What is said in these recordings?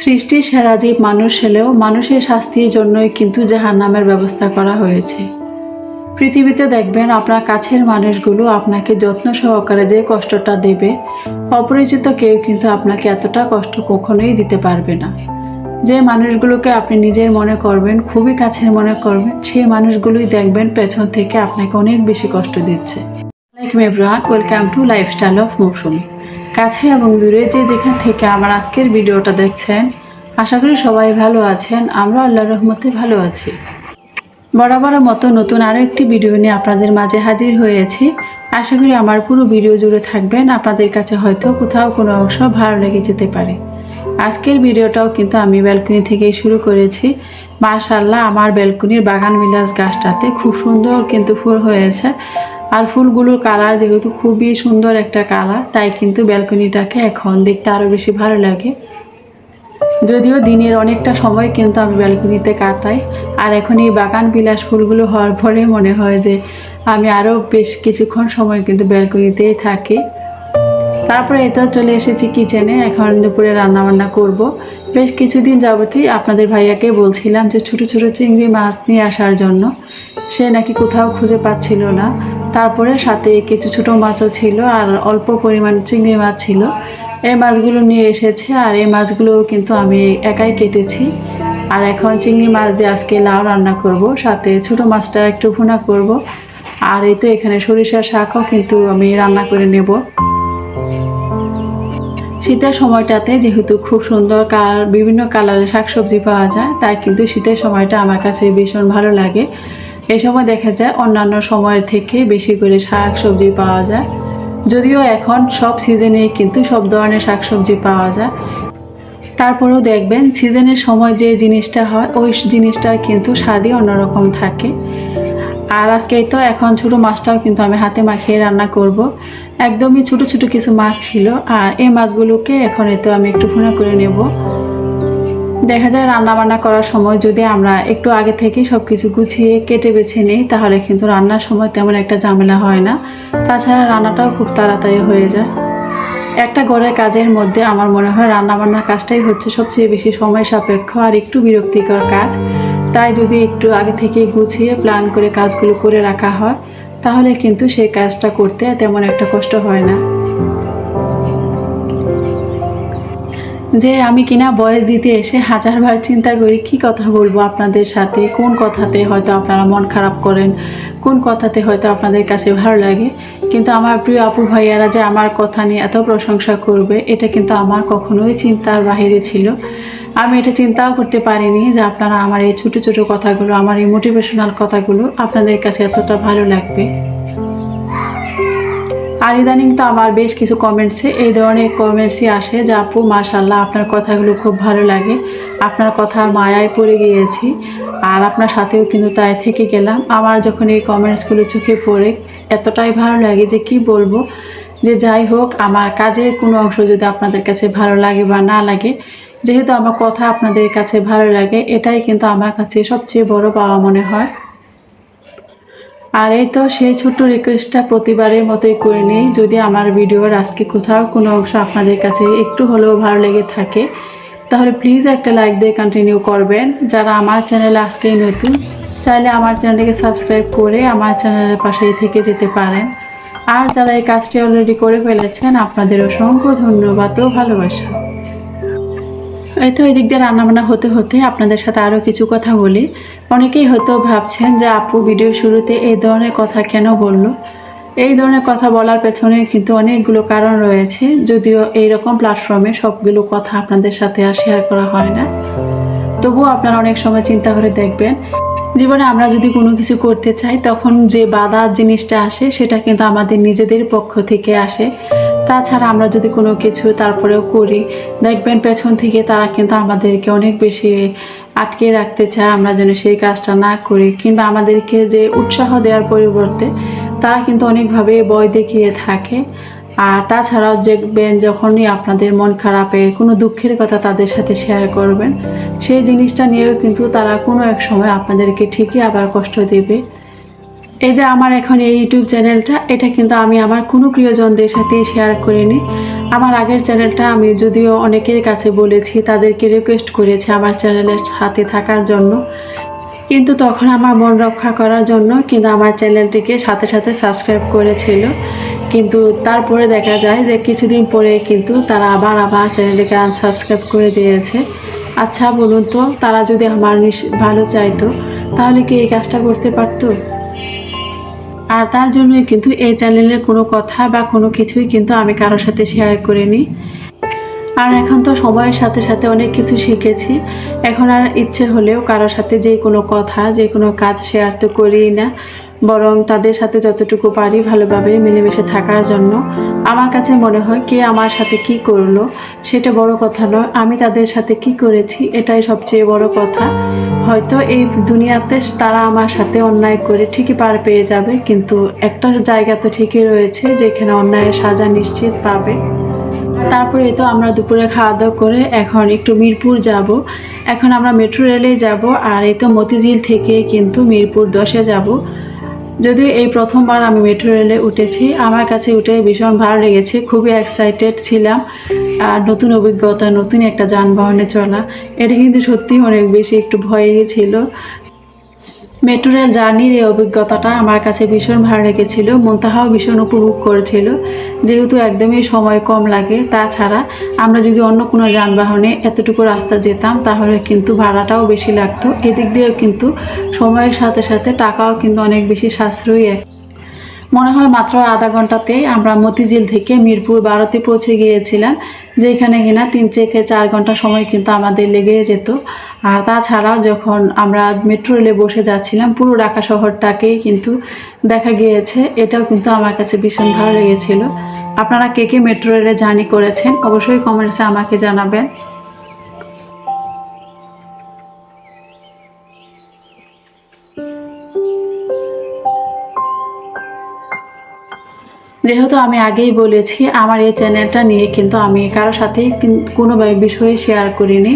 সৃষ্টির সেরা জীব মানুষ হলেও মানুষের শাস্তির জন্যই কিন্তু জাহান নামের ব্যবস্থা করা হয়েছে। পৃথিবীতে দেখবেন আপনার কাছের মানুষগুলো আপনাকে যত্ন সহকারে যে কষ্টটা দেবে, অপরিচিত কেউ কিন্তু আপনাকে এতটা কষ্ট কখনোই দিতে পারবে না। যে মানুষগুলোকে আপনি নিজের মনে করবেন, খুবই কাছের মনে করবেন, সেই মানুষগুলোই দেখবেন পেছন থেকে আপনাকে অনেক বেশি কষ্ট দিচ্ছে। Welcome to lifestyle of Mousumi. কাছে এবং দূরে যে যেখান থেকে আমার আজকের ভিডিওটা দেখছেন, আশা করি সবাই ভালো আছেন। আমরা আল্লাহর রহমতে ভালো আছি। বরাবর মতো নতুন আরও একটি ভিডিও নিয়ে আপনাদের মাঝে হাজির হয়েছি। আশা করি আমার পুরো ভিডিও জুড়ে থাকবেন। আপনাদের কাছে হয়তো কোথাও কোনো অংশ ভালো লেগে যেতে পারে। আজকের ভিডিওটাও কিন্তু আমি ব্যালকনি থেকেই শুরু করেছি। মাশাল্লাহ আমার ব্যালকনির বাগান বিলাস গাছটাতে খুব সুন্দর কিন্তু ফুল হয়েছে। আর ফুলগুলোর কালার যেহেতু খুবই সুন্দর একটা কালার, তাই কিন্তু ব্যালকনিটাকে এখন দেখতে আরও বেশি ভালো লাগে। যদিও দিনের অনেকটা সময় কিন্তু আমি ব্যালকনিতে কাটাই, আর এখন এই বাগান বিলাস ফুলগুলো হওয়ার পরে মনে হয় যে আমি আরও বেশ কিছুক্ষণ সময় কিন্তু ব্যালকনিতেই থাকি। তারপরে তো চলে এসেছি কিচেনে, এখন দুপুরে রান্নাবান্না করব। বেশ কিছুদিন যাবতই আপনাদের ভাইয়াকে বলছিলাম যে ছোট ছোট চিংড়ি মাছ নিয়ে আসার জন্য। সে নাকি কোথাও খুঁজে পাচ্ছিল না। তারপরে সাথে কিছু ছোট মাছও ছিল আর অল্প পরিমাণ চিংড়ি মাছ ছিল। এই মাছগুলো নিয়ে এসেছে আর এই মাছগুলো কিন্তু আমি একাই কেটেছি। আর এখন চিংড়ি মাছ দিয়ে আজকে লাউ রান্না করব, সাথে ছোট মাছটা একটু ভুনা করব। আর এই তো এখানে সরিষার শাকও কিন্তু আমি রান্না করে নেব। শীতের সময়টাতে যেহেতু খুব সুন্দর কালার বিভিন্ন কালারের শাকসবজি পাওয়া যায়, তাই কিন্তু শীতের সময়টা আমার কাছে ভীষণ ভালো লাগে। এই সময় দেখা যায় অন্যান্য সময়ের থেকে বেশি করে শাক সবজি পাওয়া যায়। যদিও এখন সব সিজনে কিন্তু সব ধরনের শাকসবজি পাওয়া যায়। তারপরেও দেখবেন সিজনের সময় যে জিনিসটা হয়, ওই জিনিসটার কিন্তু স্বাদই অন্যরকম থাকে। আর আজকে তো এখন ছোটো মাছটাও কিন্তু আমি হাতে মাখিয়ে রান্না করব। একদমই ছোট ছোট কিছু মাছ ছিল, আর এই মাছগুলোকে এখন এই তো আমি একটু ভুনা করে নেব। দেখা যায় রান্না বান্না করার সময় যদি আমরা একটু আগে থেকে সব কিছু গুছিয়ে কেটে বেছে নিই, তাহলে কিন্তু রান্নার সময় তেমন একটা ঝামেলা হয় না। তাছাড়া রান্নাটাও খুব তাড়াতাড়ি হয়ে যায়। একটা ঘরের কাজের মধ্যে আমার মনে হয় রান্নাবান্নার কাজটাই হচ্ছে সবচেয়ে বেশি সময় সাপেক্ষ আর একটু বিরক্তিকর কাজ। তাই যদি একটু আগে থেকে গুছিয়ে প্ল্যান করে কাজগুলো করে রাখা হয়, তাহলে কিন্তু সেই কাজটা করতে তেমন একটা কষ্ট হয় না। যে আমি কিনা বয়স দিতে এসে হাজারবার চিন্তা করি, কি কথা বলব আপনাদের সাথে? কোন কথাতে হয়তো আপনারা মন খারাপ করেন? কোন কথাতে হয়তো আপনাদের কাছে ভালো লাগে? কিন্তু আমার প্রিয় আপু ভাইয়ারা যে আমার কথা নিয়ে এত প্রশংসা করবে, এটা কিন্তু আমার কখনোই চিন্তার বাহিরে ছিল। আমি এটা চিন্তাও করতে পারিনি যে আপনারা আমার এই ছোটো ছোটো কথাগুলো, আমার এই মোটিভেশনাল কথাগুলো আপনাদের কাছে এতটা ভালো লাগবে। আর ইদানিং তো আমার বেশ কিছু কমেন্টসে এই ধরনের কমেন্টসই আসে যে, আপু মাশাল্লাহ আপনার কথাগুলো খুব ভালো লাগে। আপনার কথার মায়ায় পড়ে গিয়েছি। আর আপনার সাথেও কিন্তু তাই থেকে গেলাম। আমার যখন এই কমেন্টসগুলো চোখে পড়ে, এতটাই ভালো লাগে যে, কি বলব? যে, যাই হোক, আমার কাজের কোনো অংশ যদি আপনাদের কাছে ভালো লাগে বা না লাগে, যেহেতু আমার কথা আপনাদের কাছে ভালো লাগে, এটাই কিন্তু আমার কাছে সবচেয়ে বড় পাওয়া মনে হয়। আর এই তো সেই ছোট্ট রিকোয়েস্টটা প্রতিবারের মতোই করে নিই। যদি আমার ভিডিওর আজকে কোথাও কোনো অংশ আপনাদের কাছে একটু হলেও ভালো লেগে থাকে, তাহলে প্লিজ একটা লাইক দিয়ে কন্টিনিউ করবেন। যারা আমার চ্যানেলে আজকেই নতুন, চাইলে আমার চ্যানেলটিকে সাবস্ক্রাইব করে আমার চ্যানেলের পাশেই থেকে যেতে পারেন। আর যারা এই কাজটি অলরেডি করে ফেলেছেন আপনাদের অসংখ্য ধন্যবাদ ও ভালোবাসা। এই তো এদিক দিয়ে রান্নাবান্না হতে হতে আপনাদের সাথে আরও কিছু কথা বলি। অনেকেই হয়তো ভাবছেন যে আপু ভিডিও শুরুতে এই ধরনের কথা কেন বলল? এই ধরনের কথা বলার পেছনে কিন্তু অনেকগুলো কারণ রয়েছে, যদিও এই রকম প্ল্যাটফর্মে সবগুলো কথা আপনাদের সাথে আর শেয়ার করা হয় না। তবুও আপনারা অনেক সময় চিন্তা করে দেখবেন, জীবনে আমরা যদি কোনো কিছু করতে চাই, তখন যে বাধা জিনিসটা আসে, সেটা কিন্তু আমাদের নিজেদের পক্ষ থেকে আসে। তাছাড়া আমরা যদি কোনো কিছু তারপরেও করি, দেখবেন পেছন থেকে তারা কিন্তু আমাদেরকে অনেক বেশি আটকে রাখতে চায় আমরা যেন সেই কাজটা না করি। কিংবা আমাদেরকে যে উৎসাহ দেওয়ার পরিবর্তে তারা কিন্তু অনেকভাবে বয় দেখিয়ে থাকে। আর তাছাড়াও দেখবেন যখনই আপনাদের মন খারাপের কোনো দুঃখের কথা তাদের সাথে শেয়ার করবেন, সেই জিনিসটা নিয়েও কিন্তু তারা কোনো এক সময় আপনাদেরকে ঠিকই আবার কষ্ট দেবে। এই যে আমার এখন এই ইউটিউব চ্যানেলটা, এটা কিন্তু আমি আমার কোনো প্রিয়জনদের সাথে শেয়ার করিনি। আমার আগের চ্যানেলটা আমি যদিও অনেকের কাছে বলেছি, তাদেরকে রিকোয়েস্ট করেছি আমার চ্যানেলের সাথে থাকার জন্য। কিন্তু তখন আমার মন রক্ষা করার জন্য কিন্তু আমার চ্যানেলটিকে সাথে সাথে সাবস্ক্রাইব করেছিল। কিন্তু তারপরে দেখা যায় যে কিছুদিন পরে কিন্তু তারা আবার আমার চ্যানেলটিকে আনসাবস্ক্রাইব করে দিয়েছে। আচ্ছা বলুন তো, তারা যদি আমার ভালো চাইতো, তাহলে কি এই কাজটা করতে পারতো? আর তার জন্যই কিন্তু এই চ্যানেলের কোনো কথা বা কোনো কিছুই কিন্তু আমি কারোর সাথে শেয়ার করিনি। আর এখন তো সময়ের সাথে সাথে অনেক কিছু শিখেছি। এখন আর ইচ্ছে হলেও কারোর সাথে যে কোনো কথা, যে কোনো কাজ শেয়ার তো করিই না। বরং তাদের সাথে যতটুকু পারি ভালোভাবে মিলেমিশে থাকার জন্য। আমার কাছে মনে হয় কে আমার সাথে কি করল, সেটা বড় কথা নয়। আমি তাদের সাথে কি করেছি, এটাই সবচেয়ে বড় কথা। হয়তো এই দুনিয়াতে তারা আমার সাথে অন্যায় করে ঠিকই পার পেয়ে যাবে, কিন্তু একটা জায়গা তো ঠিকই রয়েছে যেখানে অন্যায়ের সাজা নিশ্চিত পাবে। তারপরে তো আমরা দুপুরে খাওয়া দাওয়া করে এখন একটু মিরপুর যাব। এখন আমরা মেট্রো রেলে যাব আর এই তো মতিঝিল থেকে কিন্তু মিরপুর দশে যাব। যদিও এই প্রথমবার আমি মেট্রো রেলে উঠেছি, আমার কাছে উঠে ভীষণ ভালো লেগেছে, খুবই এক্সাইটেড ছিলাম। আর নতুন অভিজ্ঞতা, নতুন একটা যানবাহনে চলা, এটা কিন্তু সত্যি অনেক বেশি একটু ভয়েরই ছিল। মেট্রো রেল জার্নির এই অভিজ্ঞতাটা আমার কাছে ভীষণ ভালো লেগেছিল। মন্তাহাও ভীষণ উপভোগ করেছিল। যেহেতু একদমই সময় কম লাগে, তাছাড়া আমরা যদি অন্য কোনো যানবাহনে এতটুকু রাস্তা যেতাম, তাহলে কিন্তু ভাড়াটাও বেশি লাগতো। এদিক দিয়েও কিন্তু সময়ের সাথে সাথে টাকাও কিন্তু অনেক বেশি সাশ্রয়ী মনে হয় মাত্র আধা ঘন্টাতেই আমরা মতিঝিল থেকে মিরপুর বারোতে পৌঁছে গিয়েছিলাম, যেখানে কিনা তিন থেকে চার ঘণ্টা সময় কিন্তু আমাদের লেগে যেত। আর তাছাড়াও যখন আমরা মেট্রো রেলে বসে যাচ্ছিলাম, পুরো ঢাকা শহরটাকেই কিন্তু দেখা গিয়েছে। এটাও কিন্তু আমার কাছে ভীষণ ভালো লেগেছিল। আপনারা কে কে মেট্রো রেলে জার্নি করেছেন, অবশ্যই কমেন্টসে আমাকে জানাবেন। যেহেতু আমি আগেই বলেছি, আমার এই চ্যানেলটা নিয়ে কিন্তু আমি কারও সাথে কোনো বিষয়ে শেয়ার করিনি।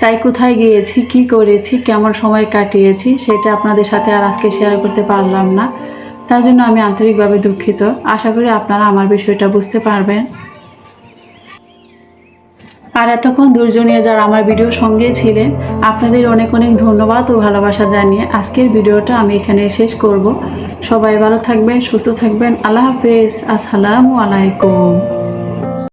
তাই কোথায় গিয়েছি, কি করেছি, কেমন সময় কাটিয়েছি, সেটা আপনাদের সাথে আর আজকে শেয়ার করতে পারলাম না। তার জন্য আমি আন্তরিকভাবে দুঃখিত। আশা করি আপনারা আমার বিষয়টা বুঝতে পারবেন। আর এতক্ষণ ধৈর্য নিয়ে যারা আমার ভিডিও সঙ্গে ছিলেন। আপনাদের অনেক অনেক ধন্যবাদ ও ভালোবাসা জানিয়ে আজকের ভিডিওটা আমি এখানে শেষ করব। সবাই ভালো থাকবেন, সুস্থ থাকবেন। আল্লাহ হাফেজ। আসসালামু আলাইকুম।